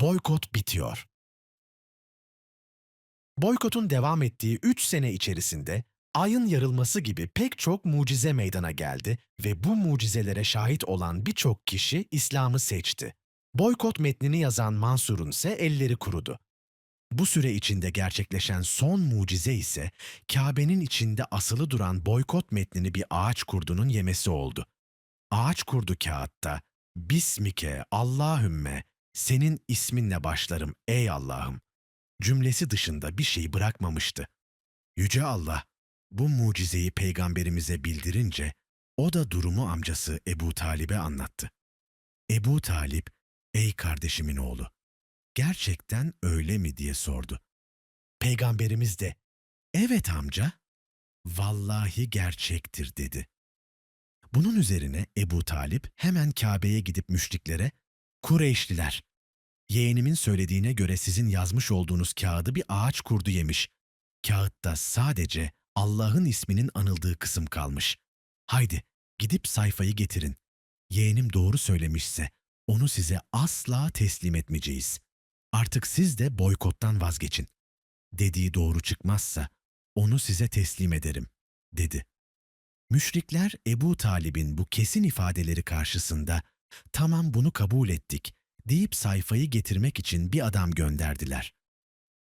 Boykot bitiyor. Boykotun devam ettiği 3 sene içerisinde ayın yarılması gibi pek çok mucize meydana geldi ve bu mucizelere şahit olan birçok kişi İslam'ı seçti. Boykot metnini yazan Mansur'un ise elleri kurudu. Bu süre içinde gerçekleşen son mucize ise Kabe'nin içinde asılı duran boykot metnini bir ağaç kurdunun yemesi oldu. Ağaç kurdu kağıtta, Bismike Allahümme, senin isminle başlarım ey Allah'ım. Cümlesi dışında bir şey bırakmamıştı. Yüce Allah, bu mucizeyi peygamberimize bildirince, o da durumu amcası Ebu Talib'e anlattı. Ebu Talip, ey kardeşimin oğlu, gerçekten öyle mi diye sordu. Peygamberimiz de, evet amca, vallahi gerçektir dedi. Bunun üzerine Ebu Talip hemen Kabe'ye gidip müşriklere, Kureyşliler, yeğenimin söylediğine göre sizin yazmış olduğunuz kağıdı bir ağaç kurdu yemiş. Kağıtta sadece Allah'ın isminin anıldığı kısım kalmış. Haydi gidip sayfayı getirin. Yeğenim doğru söylemişse onu size asla teslim etmeyeceğiz. Artık siz de boykottan vazgeçin. Dediği doğru çıkmazsa onu size teslim ederim, dedi. Müşrikler Ebu Talib'in bu kesin ifadeleri karşısında tamam bunu kabul ettik deyip sayfayı getirmek için bir adam gönderdiler.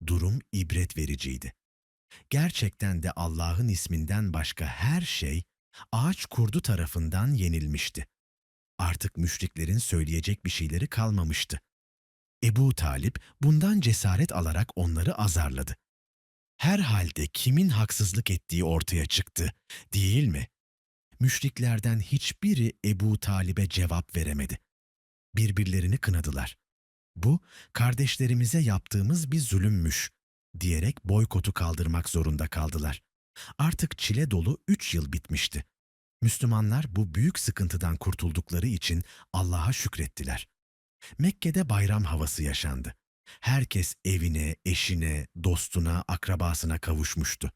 Durum ibret vericiydi. Gerçekten de Allah'ın isminden başka her şey ağaç kurdu tarafından yenilmişti. Artık müşriklerin söyleyecek bir şeyleri kalmamıştı. Ebu Talip bundan cesaret alarak onları azarladı. Herhalde kimin haksızlık ettiği ortaya çıktı, değil mi? Müşriklerden hiçbiri Ebu Talib'e cevap veremedi. Birbirlerini kınadılar. Bu, kardeşlerimize yaptığımız bir zulümmüş, diyerek boykotu kaldırmak zorunda kaldılar. Artık çile dolu üç yıl bitmişti. Müslümanlar bu büyük sıkıntıdan kurtuldukları için Allah'a şükrettiler. Mekke'de bayram havası yaşandı. Herkes evine, eşine, dostuna, akrabasına kavuşmuştu.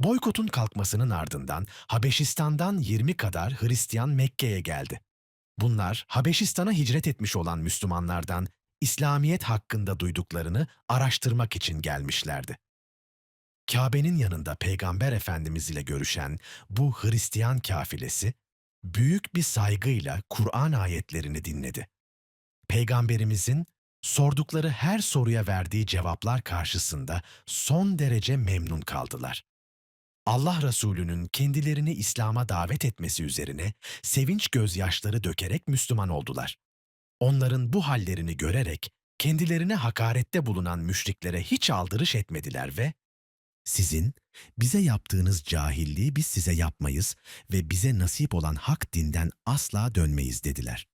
Boykotun kalkmasının ardından Habeşistan'dan 20 kadar Hristiyan Mekke'ye geldi. Bunlar Habeşistan'a hicret etmiş olan Müslümanlardan İslamiyet hakkında duyduklarını araştırmak için gelmişlerdi. Kabe'nin yanında Peygamber Efendimiz ile görüşen bu Hristiyan kafilesi büyük bir saygıyla Kur'an ayetlerini dinledi. Peygamberimizin sordukları her soruya verdiği cevaplar karşısında son derece memnun kaldılar. Allah Resulü'nün kendilerini İslam'a davet etmesi üzerine sevinç gözyaşları dökerek Müslüman oldular. Onların bu hallerini görerek kendilerine hakarette bulunan müşriklere hiç aldırış etmediler ve sizin bize yaptığınız cahilliği biz size yapmayız ve bize nasip olan hak dinden asla dönmeyiz dediler.